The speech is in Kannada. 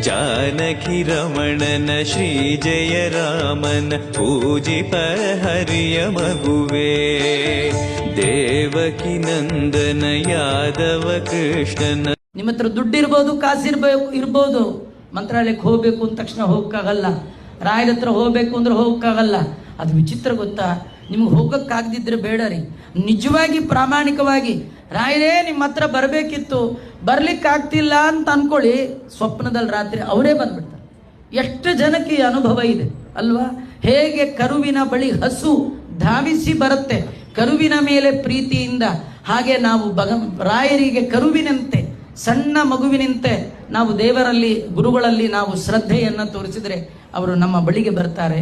ಭಜಿಸುವ ಶರಣ ಗುರುವೇ ಜಾನಕಿ ರಮಣನ ಶ್ರೀ ಜಯ ರಾಮನ ಪೂಜಿ ಹರಿಯ ಮಗುವೇ. ದೇವಕಿ ನಂದನ ಯಾದವ ಕೃಷ್ಣನ ನಿಮ್ಮ ಹತ್ರ ದುಡ್ಡು ಇರ್ಬೋದು ಕಾಸಿರ್ಬೇಕು, ಇರ್ಬೋದು. ಮಂತ್ರಾಲಯಕ್ಕೆ ಹೋಗ್ಬೇಕು ಅಂದ ತಕ್ಷಣ ಹೋಗಕ್ಕಾಗಲ್ಲ. ರಾಯರ ಹತ್ರ ಹೋಗ್ಬೇಕು ಅಂದ್ರೆ ಹೋಗಕ್ಕಾಗಲ್ಲ. ಅದು ವಿಚಿತ್ರ ಗೊತ್ತಾ? ನಿಮ್ಗೆ ಹೋಗಕ್ಕಾಗದಿದ್ರೆ ಬೇಡ ರೀ. ನಿಜವಾಗಿ, ಪ್ರಾಮಾಣಿಕವಾಗಿ, ರಾಯರೇ ನಿಮ್ಮ ಹತ್ರ ಬರಬೇಕಿತ್ತು. ಬರ್ಲಿಕ್ಕಾಗ್ತಿಲ್ಲ ಅಂತ ಅನ್ಕೊಳ್ಳಿ ಸ್ವಪ್ನದಲ್ಲಿ ರಾತ್ರಿ ಅವರೇ ಬಂದ್ಬಿಡ್ತಾರೆ. ಎಷ್ಟು ಜನಕ್ಕೆ ಅನುಭವ ಇದೆ, ಅಲ್ವಾ? ಹೇಗೆ ಕರುವಿನ ಬಳಿ ಹಸು ಧಾವಿಸಿ ಬರುತ್ತೆ. ಕರುವಿನ ಮೇಲೆ ಪ್ರೀತಿಯಿಂದ, ಹಾಗೆ ನಾವು ಭಗ, ರಾಯರಿಗೆ ಕರುವಿನಂತೆ, ಸಣ್ಣ ಮಗುವಿನಂತೆ ನಾವು ದೇವರಲ್ಲಿ, ಗುರುಗಳಲ್ಲಿ ನಾವು ಶ್ರದ್ಧೆಯನ್ನು ತೋರಿಸಿದರೆ, ಅವರು ನಮ್ಮ ಬಳಿಗೆ ಬರ್ತಾರೆ.